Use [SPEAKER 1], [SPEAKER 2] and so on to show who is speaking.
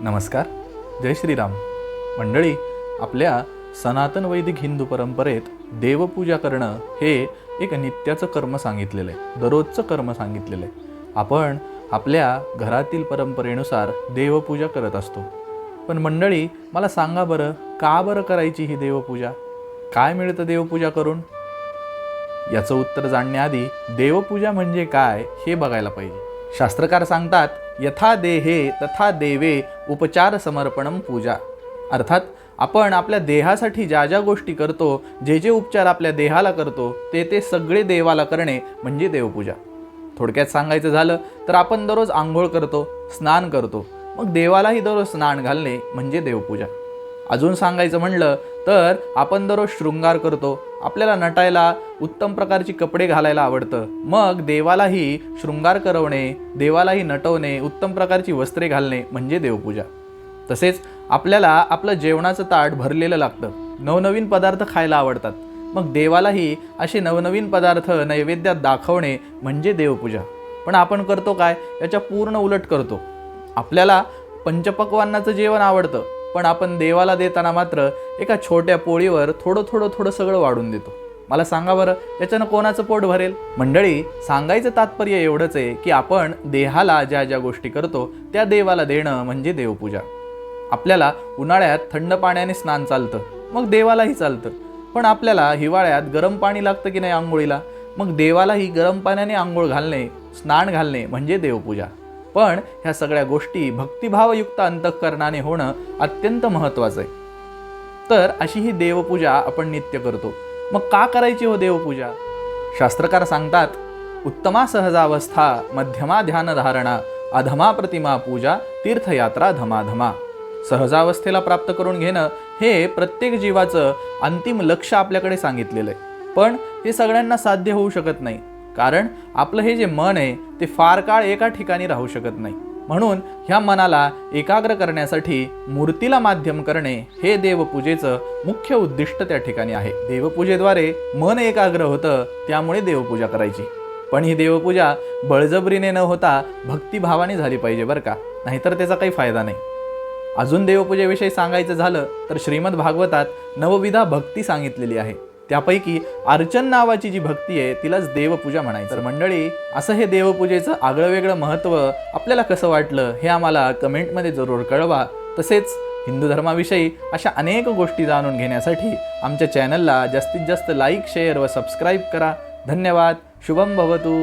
[SPEAKER 1] नमस्कार. जय श्रीराम. मंडळी आपल्या सनातन वैदिक हिंदू परंपरेत देवपूजा करणं हे एक नित्याचं कर्म सांगितलेलं आहे. दररोजचं कर्म सांगितलेलं आहे. आपण आपल्या घरातील परंपरेनुसार देवपूजा करत असतो. पण मंडळी मला सांगा बरं का बरं करायची ही देवपूजा? काय मिळतं देवपूजा करून? याचं उत्तर जाणण्याआधी देवपूजा म्हणजे काय हे बघायला पाहिजे. शास्त्रकार सांगतात यथा देहे तथा देवे उपचार समर्पणम पूजा. अर्थात आपण आपल्या देहासाठी ज्या ज्या गोष्टी करतो जे जे उपचार आपल्या देहाला करतो ते ते सगळे देवाला करणे म्हणजे देवपूजा. थोडक्यात सांगायचं झालं तर आपण दररोज आंघोळ करतो स्नान करतो मग देवालाही दररोज स्नान घालणे म्हणजे देवपूजा. अजून सांगायचं म्हणलं तर आपण दररोज शृंगार करतो आपल्याला नटायला उत्तम प्रकारची कपडे घालायला आवडतं. मग देवालाही शृंगार करवणे देवालाही नटवणे उत्तम प्रकारची वस्त्रे घालणे म्हणजे देवपूजा. तसेच आपल्याला आपलं जेवणाचं ताट भरलेलं लागतं. नवनवीन पदार्थ खायला आवडतात. मग देवालाही असे नवनवीन पदार्थ नैवेद्यात दाखवणे म्हणजे देवपूजा. पण आपण करतो काय? याच्या पूर्ण उलट करतो. आपल्याला पंचपक्वान्नाचं जेवण आवडतं. पण आपण देवाला देताना मात्र एका छोट्या पोळीवर थोडं थोडं थोडं सगळं वाढून देतो. मला सांगा बरं याच्यानं कोणाचं पोट भरेल? मंडळी सांगायचं तात्पर्य एवढंच आहे की आपण देहाला ज्या ज्या गोष्टी करतो त्या देवाला देणं म्हणजे देवपूजा. आपल्याला उन्हाळ्यात थंड पाण्याने स्नान चालतं मग देवालाही चालतं. पण आपल्याला हिवाळ्यात गरम पाणी लागतं की नाही आंघोळीला? मग देवालाही गरम पाण्याने आंघोळ घालणे स्नान घालणे म्हणजे देवपूजा. पण ह्या सगळ्या गोष्टी भक्तिभावयुक्त अंतःकरणाने होणं अत्यंत महत्त्वाचं आहे. तर अशी ही देवपूजा आपण नित्य करतो. मग का करायची हो देवपूजा? शास्त्रकार सांगतात उत्तमा सहजावस्था मध्यमा ध्यानधारणा अधमा प्रतिमा पूजा तीर्थयात्रा धमाधमा. सहजावस्थेला प्राप्त करून घेणं हे प्रत्येक जीवाचं अंतिम लक्ष आपल्याकडे सांगितलेलं आहे. पण हे सगळ्यांना साध्य होऊ शकत नाही. कारण आपलं हे जे मन आहे ते फार काळ एका ठिकाणी राहू शकत नाही. म्हणून ह्या मनाला एकाग्र करण्यासाठी मूर्तीला माध्यम करणे हे देवपूजेचं मुख्य उद्दिष्ट त्या ठिकाणी आहे. देवपूजेद्वारे मन एकाग्र होतं त्यामुळे देवपूजा करायची. पण ही देवपूजा बळजबरीने न होता भक्तिभावाने झाली पाहिजे बरं का नाहीतर त्याचा काही फायदा नाही. अजून देवपूजेविषयी सांगायचं झालं तर श्रीमद भागवतात नवविधा भक्ती सांगितलेली आहे. त्यापैकी अर्चन नावाची जी भक्ती आहे तिलाच देवपूजा म्हणायचं. तर मंडळी असं हे देवपूजेचं आगळं वेगळं महत्त्व आपल्याला कसं वाटलं हे आम्हाला कमेंटमध्ये जरूर कळवा. तसेच हिंदू धर्माविषयी अशा अनेक गोष्टी जाणून घेण्यासाठी आमच्या चॅनलला जास्तीत जास्त लाईक शेअर व सबस्क्राईब करा. धन्यवाद. शुभम भवतू.